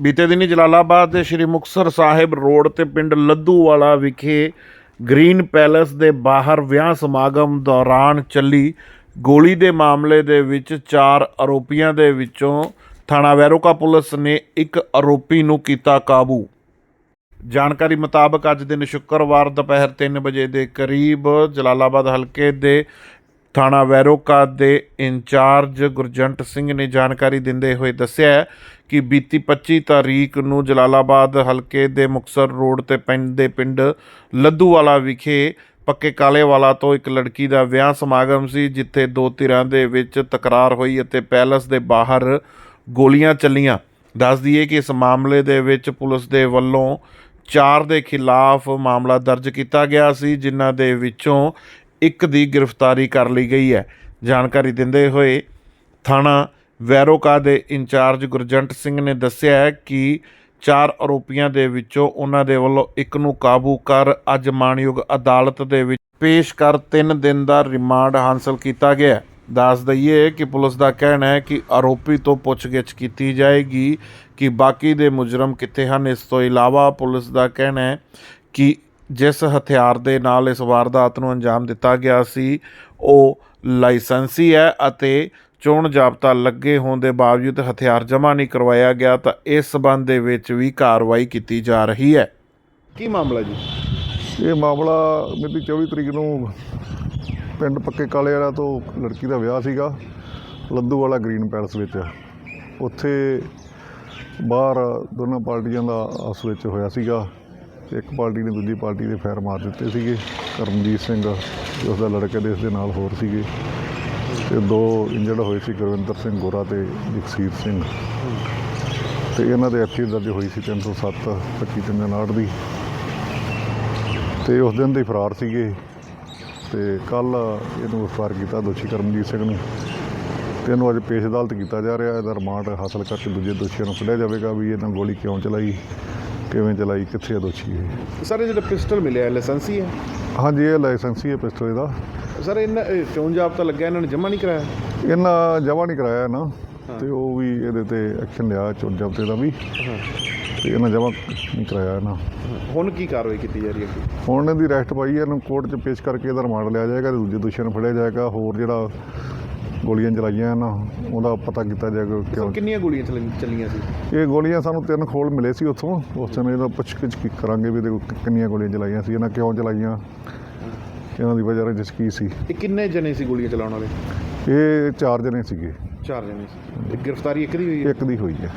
ਬੀਤੇ ਦਿਨੀ ਜਲਾਲਾਬਾਦ ਦੇ ਸ਼੍ਰੀ ਮੁਕਤਸਰ ਸਾਹਿਬ ਰੋਡ ਤੇ ਪਿੰਡ ਲੱਦੂਵਾਲਾ ਵਿਖੇ ਗ੍ਰੀਨ ਪੈਲੇਸ ਦੇ ਬਾਹਰ ਵਿਆਹ ਸਮਾਗਮ ਦੌਰਾਨ ਚੱਲੀ ਗੋਲੀ ਦੇ ਮਾਮਲੇ ਦੇ ਵਿੱਚ ਚਾਰ ਆਰੋਪੀਆਂ ਦੇ ਵਿੱਚੋਂ ਥਾਣਾ ਵੈਰੋਕਾ ਪੁਲਿਸ ਨੇ ਇੱਕ ਆਰੋਪੀ ਨੂੰ ਕੀਤਾ ਕਾਬੂ। ਜਾਣਕਾਰੀ ਮੁਤਾਬਕ ਅੱਜ ਦਿਨ ਸ਼ੁੱਕਰਵਾਰ ਦੁਪਹਿਰ 3 ਵਜੇ ਦੇ ਕਰੀਬ ਜਲਾਲਾਬਾਦ ਹਲਕੇ ਦੇ ਥਾਣਾ ਵੈਰੋਕਾ ਦੇ ਇੰਚਾਰਜ ਗੁਰਜੰਟ ਸਿੰਘ ਨੇ ਜਾਣਕਾਰੀ ਦਿੰਦੇ ਹੋਏ ਦੱਸਿਆ ਕਿ ਬੀਤੀ 25 ਤਾਰੀਖ ਨੂੰ ਜਲਾਲਾਬਾਦ ਹਲਕੇ ਦੇ ਮੁਕਸਰ ਰੋਡ ਤੇ ਦੇ ਪਿੰਡ ਲੱਦੂਵਾਲਾ ਵਿਖੇ ਪੱਕੇ ਕਾਲੇਵਾਲਾ ਤੋਂ ਇੱਕ ਲੜਕੀ ਦਾ ਵਿਆਹ ਸਮਾਗਮ ਸੀ, ਜਿੱਥੇ ਦੋ ਧਿਰਾਂ ਦੇ ਵਿੱਚ ਤਕਰਾਰ ਹੋਈ ਅਤੇ ਪੈਲਸ ਦੇ ਬਾਹਰ ਗੋਲੀਆਂ ਚੱਲੀਆਂ। ਦੱਸ ਦਈਏ ਕਿ ਇਸ ਮਾਮਲੇ ਦੇ ਵਿੱਚ ਪੁਲਿਸ ਦੇ ਵੱਲੋਂ ਚਾਰ ਦੇ ਖਿਲਾਫ ਮਾਮਲਾ ਦਰਜ ਕੀਤਾ ਗਿਆ ਸੀ, ਜਿਨ੍ਹਾਂ ਦੇ ਵਿੱਚੋਂ ਇੱਕ ਦੀ ਗ੍ਰਿਫਤਾਰੀ ਕਰ ਲਈ ਗਈ ਹੈ। ਜਾਣਕਾਰੀ ਦਿੰਦੇ ਹੋਏ ਥਾਣਾ ਵੈਰੋਕਾ ਦੇ ਇੰਚਾਰਜ ਗੁਰਜੰਟ ਸਿੰਘ ਨੇ ਦੱਸਿਆ ਹੈ ਕਿ ਚਾਰ ਆਰੋਪੀਆਂ ਦੇ ਵਿੱਚੋਂ ਉਹਨਾਂ ਦੇ ਵੱਲੋਂ ਇੱਕ ਨੂੰ ਕਾਬੂ ਕਰ ਅੱਜ ਮਾਣਯੋਗ ਅਦਾਲਤ ਦੇ ਵਿੱਚ ਪੇਸ਼ ਕਰ 3 ਦਿਨ ਦਾ ਰਿਮਾਂਡ ਹਾਸਲ ਕੀਤਾ ਗਿਆ ਦੱਸ ਦਈਏ ਕਿ ਪੁਲਿਸ ਦਾ ਕਹਿਣਾ ਹੈ ਕਿ ਆਰੋਪੀ ਤੋਂ ਪੁੱਛਗਿੱਛ ਕੀਤੀ ਜਾਏਗੀ ਕਿ ਬਾਕੀ ਦੇ ਮੁਜਰਮ ਕਿੱਥੇ ਹਨ। ਇਸ ਤੋਂ ਇਲਾਵਾ ਪੁਲਿਸ ਦਾ ਕਹਿਣਾ ਹੈ ਕਿ ਜਿਸ ਹਥਿਆਰ ਦੇ ਨਾਲ ਇਸ ਵਾਰਦਾਤ ਨੂੰ ਅੰਜਾਮ ਦਿੱਤਾ ਗਿਆ ਸੀ ਉਹ ਲਾਇਸੈਂਸੀ ਹੈ ਅਤੇ ਚੋਣ ਜਾਬਤਾ ਲੱਗੇ ਹੋਣ ਦੇ ਬਾਵਜੂਦ ਹਥਿਆਰ ਜਮ੍ਹਾਂ ਨਹੀਂ ਕਰਵਾਇਆ ਗਿਆ ਤਾਂ ਇਸ ਸਬੰਧ ਦੇ ਵਿੱਚ ਵੀ ਕਾਰਵਾਈ ਕੀਤੀ ਜਾ ਰਹੀ ਹੈ। ਕੀ ਮਾਮਲਾ ਜੀ? ਇਹ ਮਾਮਲਾ ਮਿਤੀ 24 ਤਰੀਕ ਨੂੰ ਪਿੰਡ ਪੱਕੇ ਕਾਲੇ ਵਾਲਾ ਤੋਂ ਲੜਕੀ ਦਾ ਵਿਆਹ ਸੀਗਾ ਲੱਦੂ ਵਾਲਾ ਗ੍ਰੀਨ ਪੈਲਸ ਵਿੱਚ। ਉੱਥੇ ਬਾਹਰ ਦੋਨਾਂ ਪਾਰਟੀਆਂ ਦਾ ਆਪਸ ਵਿੱਚ ਹੋਇਆ ਸੀਗਾ। ਇੱਕ ਪਾਰਟੀ ਨੇ ਦੂਜੀ ਪਾਰਟੀ ਦੇ ਫੈਰ ਮਾਰ ਦਿੱਤੇ ਸੀਗੇ। ਕਰਮਜੀਤ ਸਿੰਘ, ਤੇ ਉਸ ਦਾ ਲੜਕੇ ਦੇ ਇਸ ਦੇ ਨਾਲ ਹੋਰ ਸੀਗੇ। ਤੇ ਦੋ ਇੰਜਰਡ ਹੋਏ ਸੀ, ਗੁਰਵਿੰਦਰ ਸਿੰਘ ਗੋਰਾ ਤੇ ਜਗਸੀਰ ਸਿੰਘ। ਤੇ ਇਹਨਾਂ ਦੇ ਐਫਆਈ ਦਰਜ ਹੋਈ ਸੀ 307 25 359 ਦੀ। ਤੇ ਉਸ ਦਿਨ ਦੇ ਫਰਾਰ ਸੀਗੇ। ਤੇ ਕੱਲ ਇਹਨੂੰ ਗ੍ਰਿਫਤਾਰ ਕੀਤਾ ਦੋਸ਼ੀ ਕਰਮਜੀਤ ਸਿੰਘ ਨੂੰ। ਤੇ ਇਹਨੂੰ ਅੱਜ ਪੇਸ਼ ਅਦਾਲਤ ਕੀਤਾ ਜਾ ਰਿਹਾ। ਇਹਦਾ ਰਿਮਾਂਡ ਹਾਸਲ ਕਰਕੇ ਦੂਜੇ ਦੋਸ਼ੀਆਂ ਨੂੰ ਫੜਿਆ ਜਾਵੇਗਾ ਵੀ ਇਹਨਾਂ ਗੋਲੀ ਕਿਉਂ ਚਲਾਈ। ਕਿਵੇਂ ਚਲਾਈ ਕਿੱਥੇ ਦੋਸ਼ੀ ਇਹ? ਸਰ ਇਹ ਜਿਹੜਾ ਪਿਸਟਲ ਮਿਲਿਆ ਲਾਇਸੈਂਸੀ ਹੈ? ਹਾਂਜੀ ਇਹ ਲਾਇਸੈਂਸੀ ਹੈ ਪਿਸਟਲ ਦਾ ਸਰ ਇਹਨਾਂ ਚੋਣ ਜਾਬਤਾ ਲੱਗਿਆ ਇਹਨਾਂ ਨੇ ਜਮ੍ਹਾਂ ਨਹੀਂ ਕਰਾਇਆ? ਇਹਨਾਂ ਜਮ੍ਹਾਂ ਨਹੀਂ ਕਰਾਇਆ ਨਾ ਤੇ ਉਹ ਵੀ ਇਹਦੇ ਤੇ ਐਕਸ਼ਨ ਲਿਆ ਚੋਣ ਜਬਤੇ ਦਾ ਵੀ। ਤੇ ਇਹਨਾਂ ਜਮ੍ਹਾਂ ਨਹੀਂ ਕਰਾਇਆ ਇਹਨਾਂ। ਹੁਣ ਕੀ ਕਾਰਵਾਈ ਕੀਤੀ ਜਾ ਰਹੀ ਹੈ ਹੁਣ ਇਹਦੀ ਅਰੈਸਟ ਪਾਈ ਹੈ ਇਹਨੂੰ ਕੋਰਟ 'ਚ ਪੇਸ਼ ਕਰਕੇ ਇਹਦਾ ਰਿਮਾਂਡ ਲਿਆ ਜਾਏਗਾ ਤੇ ਦੂਜੇ ਦੋਸ਼ੀਆਂ ਨੂੰ ਫੜਿਆ ਜਾਏਗਾ। ਹੋਰ ਜਿਹੜਾ ਗੋਲੀਆਂ ਚਲਾਈਆਂ ਨਾ ਉਹਦਾ ਪਤਾ ਕੀਤਾ ਜਾਏਗਾ ਕਿਉਂ। ਕਿੰਨੀਆਂ ਗੋਲੀਆਂ ਚੱਲੀਆਂ ਸੀ? ਇਹ ਗੋਲੀਆਂ ਸਾਨੂੰ ਤਿੰਨ ਖੋਲ ਮਿਲੇ ਸੀ ਉੱਥੋਂ ਉਸ ਸਮੇਂ ਇਹਦਾ ਪੁੱਛਗਿੱਛ ਕੀ ਕਰਾਂਗੇ ਵੀ ਕਿ- ਕਿੰਨੀਆਂ ਗੋਲੀਆਂ ਚਲਾਈਆਂ ਸੀ ਇਹਨਾਂ ਕਿਉਂ ਚਲਾਈਆਂ ਇਹਨਾਂ ਦੀ ਵਜ੍ਹਾ ਰੰਜਿਸ਼ ਕੀ ਸੀ। ਇਹ ਕਿੰਨੇ ਜਣੇ ਸੀ ਗੋਲੀਆਂ ਚਲਾਉਣ ਵਾਲੇ? ਇਹ ਚਾਰ ਜਣੇ ਸੀਗੇ। ਚਾਰ ਜਣੇ ਸੀ। ਤੇ ਗ੍ਰਿਫਤਾਰੀ ਇੱਕ ਦੀ ਹੋਈ ਹੈ? ਇੱਕ ਦੀ ਹੋਈ ਹੈ।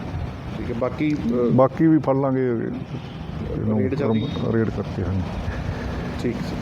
ਠੀਕ ਹੈ ਬਾਕੀ ਅ, ਬਾਕੀ ਵੀ ਫੜ ਲਾਂਗੇ ਇਹਨੂੰ ਰੇਡ ਚੱਲਦੀ ਰੇਡ ਕਰਕੇ ਹਾਂਜੀ। ਠੀਕ ਸੀ